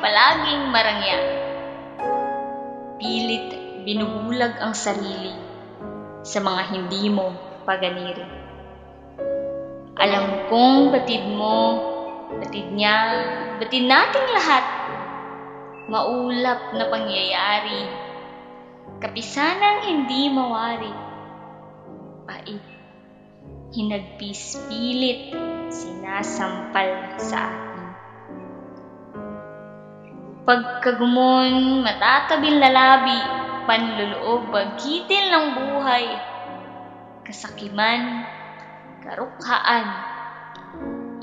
Palaging marangya. Pilit binubulag ang sarili sa mga hindi mo paganiri. Alam kong batid mo, batid niya, batid nating lahat. Maulap na pangyayari, kapisanang hindi mawari. Pait, hinagpis pilit, sinasampal sa atin. Pagkagumon, matatabil lalabi, panluloob, bagitin ng buhay, kasakiman, karukhaan,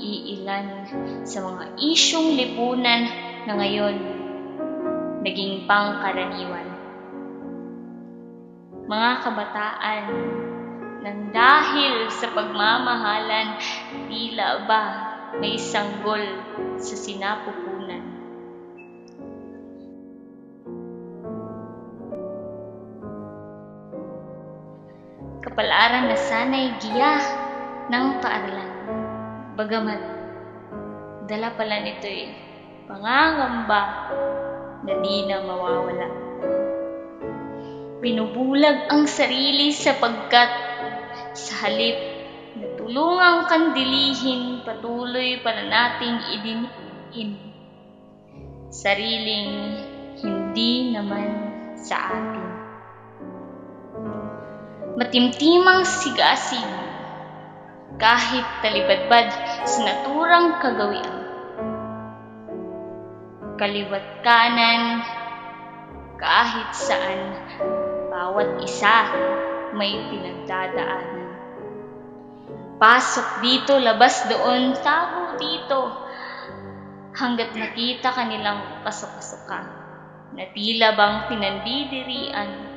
iilan sa mga isyong lipunan na ngayon naging pangkaraniwan. Mga kabataan, nang dahil sa pagmamahalan, tila ba may sanggol sa sinapupunan. Kapalaran na sana'y giya ng paaralan. Bagamat dala pala nito'y pangangamba na di na mawawala. Binubulag ang sarili sapagkat sa halip na tulungang kandilihin patuloy para nating idiniin. Sariling hindi naman sa atin. Matimtimang sigasig kahit talibadbad sa naturang kagawian. Kaliwat kanan, kahit saan, bawat isa may pinagdadaanan. Pasok dito, labas doon, tago dito, hanggat nakita kanilang pasok-pasuka na tila bang pinandidirian.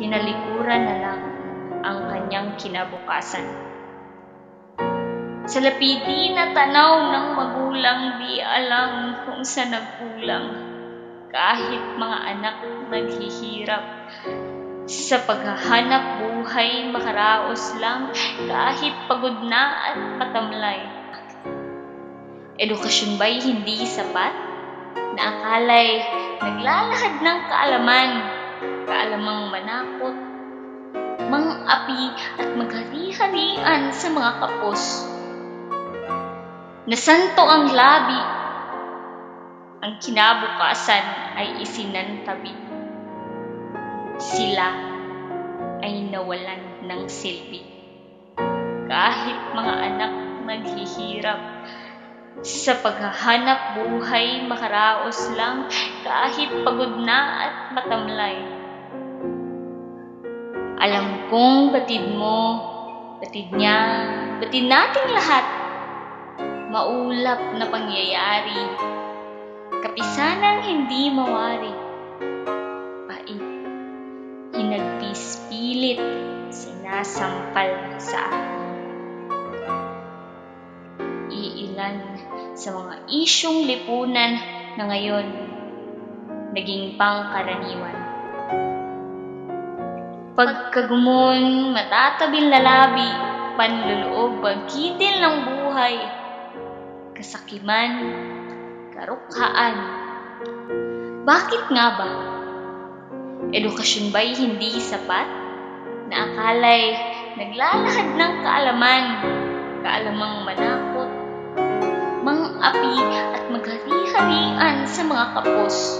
Tinalikuran na lang ang kanyang kinabukasan. Sa lapidi na tanaw ng magulang di alam kung saan nagkulang. Kahit mga anak naghihirap sa paghahanap buhay makaraos lang kahit pagod na at matamlay. Edukasyon ba'y hindi sapat? Na akala'y naglalahad ng kaalaman, kaalamang manakot, mang-api at maghari-harian sa mga kapos. Nasanto ang labi, ang kinabukasan ay isinantabi. Sila ay nawalan ng silbi. Kahit mga anak naghihirap sa paghahanap buhay makaraos lang kahit pagod na at matamlay. Alam kong batid mo, batid niya, batid nating lahat. Maulap na pangyayari, kapisanang hindi mawari. Pait, hinagpis pilit, sinasampal sa atin. Iilan sa mga isyong lipunan na ngayon naging pangkaraniwan. Pagkagumon, matatabil lalabi, panluloob, bagitin ng buhay, kasakiman, karukhaan. Bakit nga ba? Edukasyon ba'y hindi sapat? Na akala'y naglalahad ng kaalaman, kaalamang manakot, mang-api at maghari-harian sa mga kapos.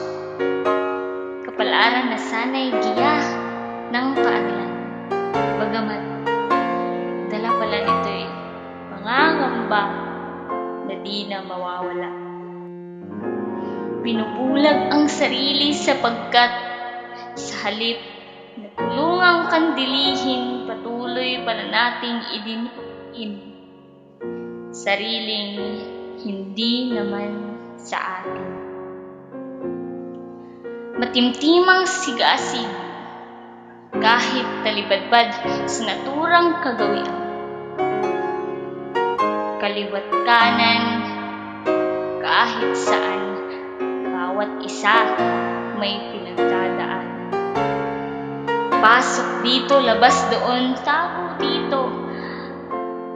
Kapalaran na sana'y giya ng paaralan. Bagamat dala pala nito'y pangangamba na di na mawawala. Binubulag ang sarili sapagkat sa halip na tulungang kandilihin patuloy para nating idiniin. Sariling hindi naman sa atin. Matimtimang sigasig kahit talibadbad sa naturang kagawian. Kaliwat kanan, kahit saan, bawat isa may pinagdadaan. Pasok dito, labas doon, tago dito,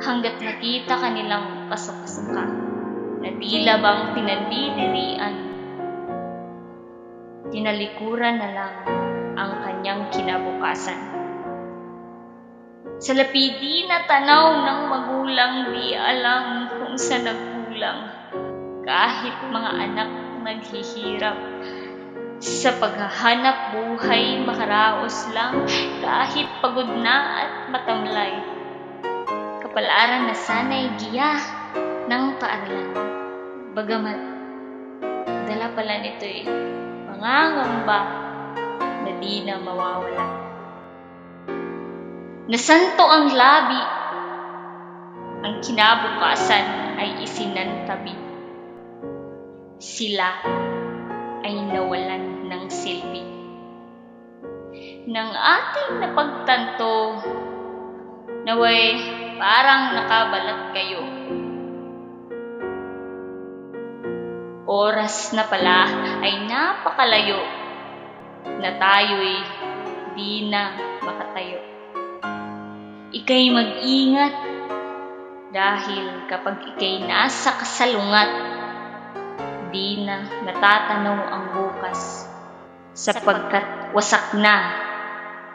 hanggat nakita kanilang pasok-pasuka na tila bang pinandidirian. Tinalikuran na lang ang kanyang kinabukasan. Sa lapidi na tanaw ng magulang di alam kung saan nagkulang. Kahit mga anak naghihirap sa paghahanap buhay makaraos lang kahit pagod na at matamlay. Kapalaran na sana'y giya ng paaralan. Bagamat dala pala nito eh, mga ngamba na di na mawawala. Nasanto ang labi, ang kinabukasan ay isinantabi. Sila ay nawalan ng silbi. Nang ating napagtanto, naway parang nakabalat kayo. Oras na pala ay napakalayo na tayo'y di na makatayo. Ika'y mag-ingat dahil kapag ika'y nasa kasalungat, di na natatanaw ang bukas sapagkat wasak na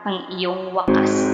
ang iyong wakas.